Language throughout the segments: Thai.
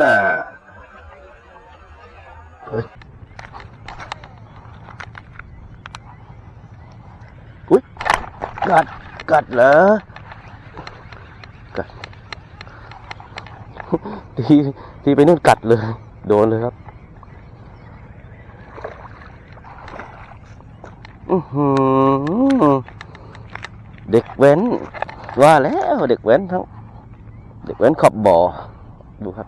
น่ะอุ้ยกัด กัดเหรอ กัด ทีทีไปนู่นกัดเลย โดนเลยครับ อือหือเด็กแว้น ว่าแล้วเด็กแว้นทั้งเด็กแว้นขอบบ่อดูครับ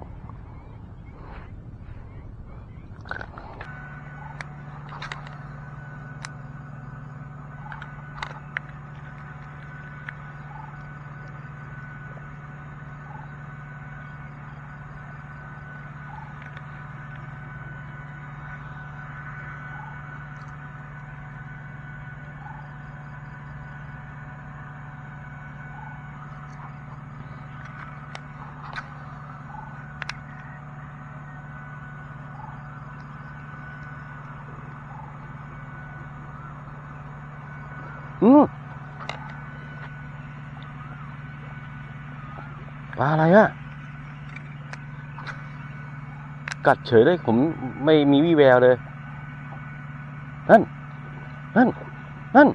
อืมปลาอะไรอะกัดเฉยเลยผมไม่มีวี่แววเลย นั่น นั่น นั่น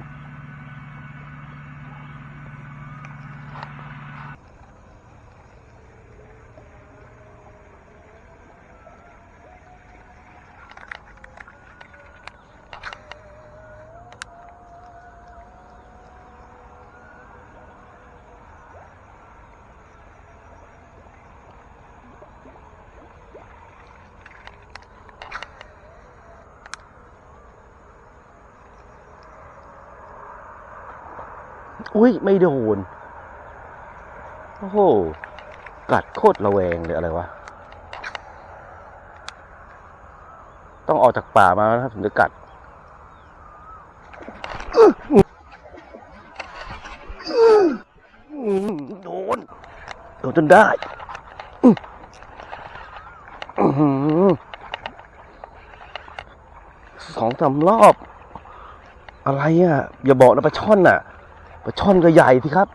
อุ้ยไม่โดน โอ้โห กัดโคตรระแวงเลยอะไรวะ ต้องออกจากป่ามานะครับถึงจะกัดโดน โดนจนได้สองสามรอบ อะไรอะ อย่าบอกนะปลาช่อนอะ ลาช่อนก็ใหญ่สิครับ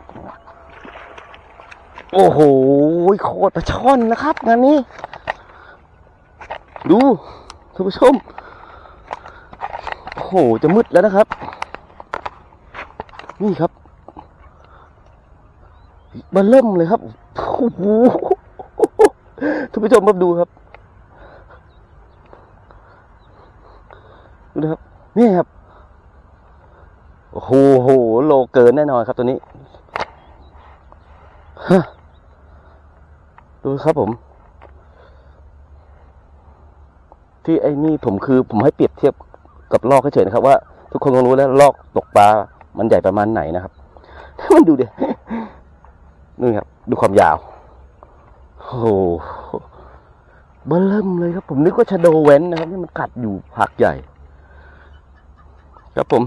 โอ้โหโคตรปลาช่อนนะครับงานนี้ ดูท่านผู้ชมโอ้โหจะมืดแล้วนะครับ นี่ครับมาเริ่มเลยครับโอ้โหท่านผู้ชมมาดูครับดูนะครับนี่ครับ โอ้โหโหโลเกินแน่นอนครับตัวนี้ดูครับผม ที่ไอ้นี่ผมคือผมให้เปรียบเทียบกับลอกเฉยๆนะครับว่าทุกคนคงรู้แล้วลอกตกปลามันใหญ่ประมาณไหนนะครับมันดูดินี่ครับ ดูความยาวโอ้โหเบิ่มเริ่มเลยครับ ผมนึกว่าชะโดเว้นนะครับนี่มันกัดอยู่ผักใหญ่ ครับผม